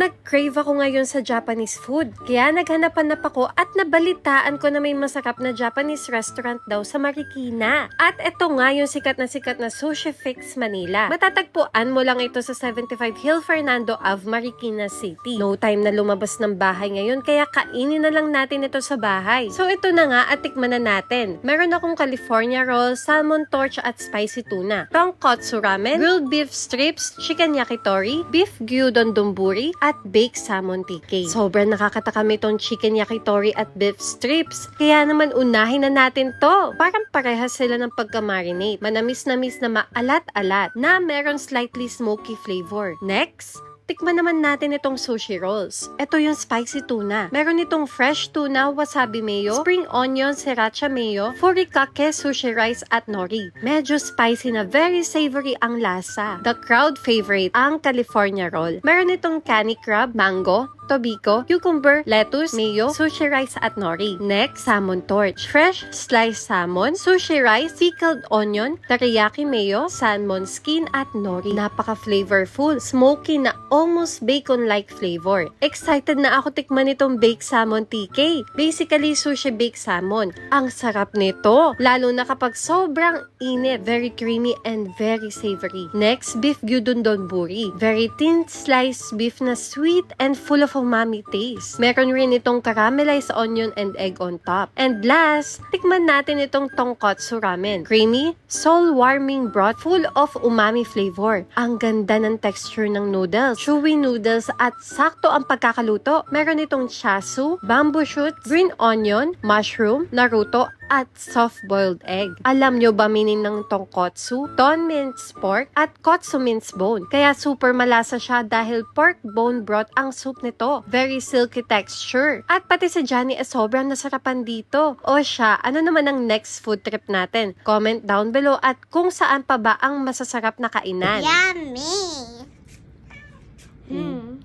Nag-crave ako ngayon sa Japanese food. Kaya naghanap-hanap ako at nabalitaan ko na may masarap na Japanese restaurant daw sa Marikina. At ito nga yung sikat na sikat na Sushi Fix Manila. Matatagpuan mo lang ito sa 75 Hill Fernando Ave, Marikina City. No time na lumabas ng bahay ngayon kaya kainin na lang natin ito sa bahay. So ito na nga at tikman na natin. Meron akong California roll, salmon torch at spicy tuna. Tonkotsu ramen, grilled beef strips, chicken yakitori, beef gyudon donburi, baked salmon TK. Sobrang nakakatakam itong chicken yakitori at beef strips. Kaya naman unahin na natin to. Parang parehas sila ng pagka-marinate. Manamis-namis na maalat-alat na meron slightly smoky flavor. Next, Tikman naman natin itong sushi rolls. Ito yung spicy tuna. Meron itong fresh tuna, wasabi mayo, spring onion, sriracha mayo, furikake, sushi rice, at nori. Medyo spicy na very savory ang lasa. The crowd favorite, ang California roll. Meron itong canny crab, mango, tobiko, cucumber, lettuce, mayo, sushi rice at nori. Next, salmon torch. Fresh sliced salmon, sushi rice, pickled onion, teriyaki mayo, salmon skin at nori. Napaka-flavorful, smoky na almost bacon-like flavor. Excited na ako tikman itong baked salmon TK. Basically, sushi baked salmon. Ang sarap nito, lalo na kapag sobrang init. Very creamy and very savory. Next, beef gyudon donburi. Very thin sliced beef na sweet and full of umami taste. Meron rin itong caramelized onion and egg on top. And last, tikman natin itong tonkotsu ramen. Creamy, soul-warming broth full of umami flavor. Ang ganda ng texture ng noodles. Chewy noodles at sakto ang pagkakaluto. Meron itong chasu, bamboo shoots, green onion, mushroom, naruto, at soft-boiled egg. Alam nyo ba meaning ng tonkotsu? Ton minced pork at kotsu minced bone. Kaya super malasa siya dahil pork bone broth ang soup nito. Very silky texture. At pati si Johnny ay sobrang nasarapan dito. O siya, ano naman ang next food trip natin? Comment down below at kung saan pa ba ang masasarap na kainan. Yummy. Hmm.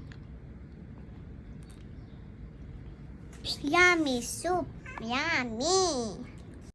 Yummy soup. Yummy.